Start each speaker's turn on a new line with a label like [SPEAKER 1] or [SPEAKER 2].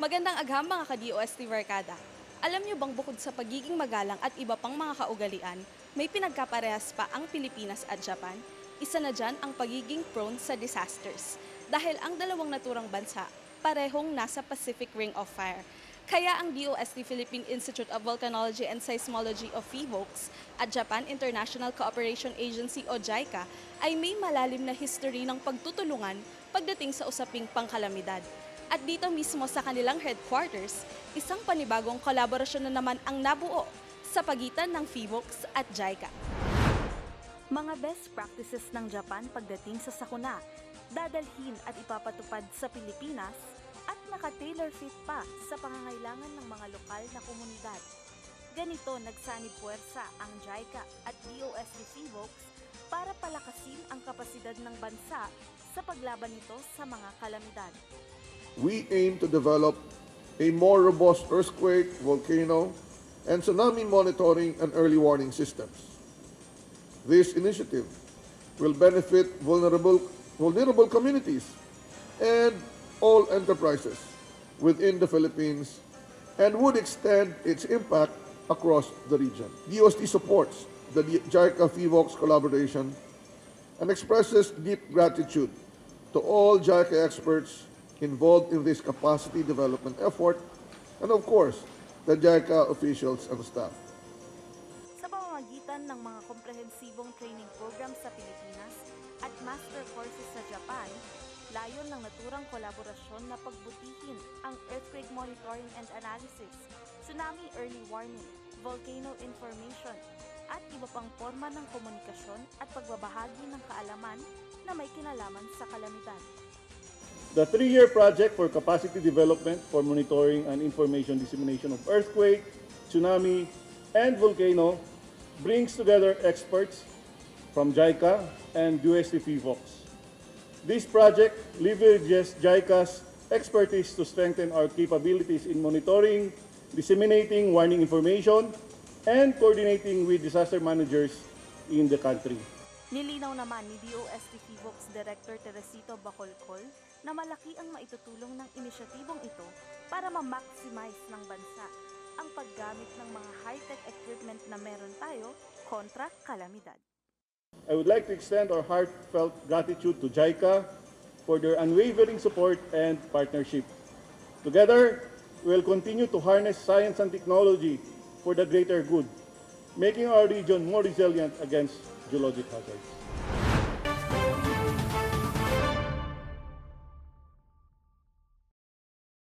[SPEAKER 1] Magandang agham mga ka-DOST Barkada. Alam niyo bang bukod sa pagiging magalang at iba pang mga kaugalian, may pinagkaparehas pa ang Pilipinas at Japan? Isa na dyan ang pagiging prone sa disasters. Dahil ang dalawang naturang bansa, parehong nasa Pacific Ring of Fire. Kaya ang DOST Philippine Institute of Volcanology and Seismology of PHIVOLCS at Japan International Cooperation Agency o JICA ay may malalim na history ng pagtutulungan pagdating sa usaping pangkalamidad. At dito mismo sa kanilang headquarters, isang panibagong kolaborasyon na naman ang nabuo sa pagitan ng PHIVOLCS at JICA.
[SPEAKER 2] Mga best practices ng Japan pagdating sa sakuna, dadalhin at ipapatupad sa Pilipinas at naka-tailor fit pa sa pangangailangan ng mga lokal na komunidad. Ganito nagsanib puwersa ang JICA at DOST PHIVOLCS para palakasin ang kapasidad ng bansa sa paglaban nito sa mga kalamidad.
[SPEAKER 3] We aim to develop a more robust earthquake, volcano, and tsunami monitoring and early warning systems. This initiative will benefit vulnerable, vulnerable communities and all enterprises within the Philippines and would extend its impact across the region. DOST supports the JICA FIVOX collaboration and expresses deep gratitude to all JICA experts involved in this capacity development effort, and of course, the JICA officials and staff.
[SPEAKER 2] Sa pamamagitan ng mga komprehensibong training program sa Pilipinas at master courses sa Japan, layon ng naturang kolaborasyon na pagbutihin ang earthquake monitoring and analysis, tsunami early warning, volcano information, at iba pang forma ng komunikasyon at pagbabahagi ng kaalaman na may kinalaman sa kalamidad.
[SPEAKER 4] The three-year project for capacity development for monitoring and information dissemination of earthquake, tsunami, and volcano brings together experts from JICA and UST FIVOX. This project leverages JICA's expertise to strengthen our capabilities in monitoring, disseminating warning information, and coordinating with disaster managers in the country.
[SPEAKER 2] Nilinaw naman ni Director Teresito Bacolcol na malaki ang maitutulong ng inisyatibong ito para ma-maximize ng bansa ang paggamit ng mga high-tech equipment na meron tayo kontra kalamidad.
[SPEAKER 4] I would like to extend our heartfelt gratitude to JICA for their unwavering support and partnership. Together, we will continue to harness science and technology for the greater good, making our region more resilient against geologic hazards.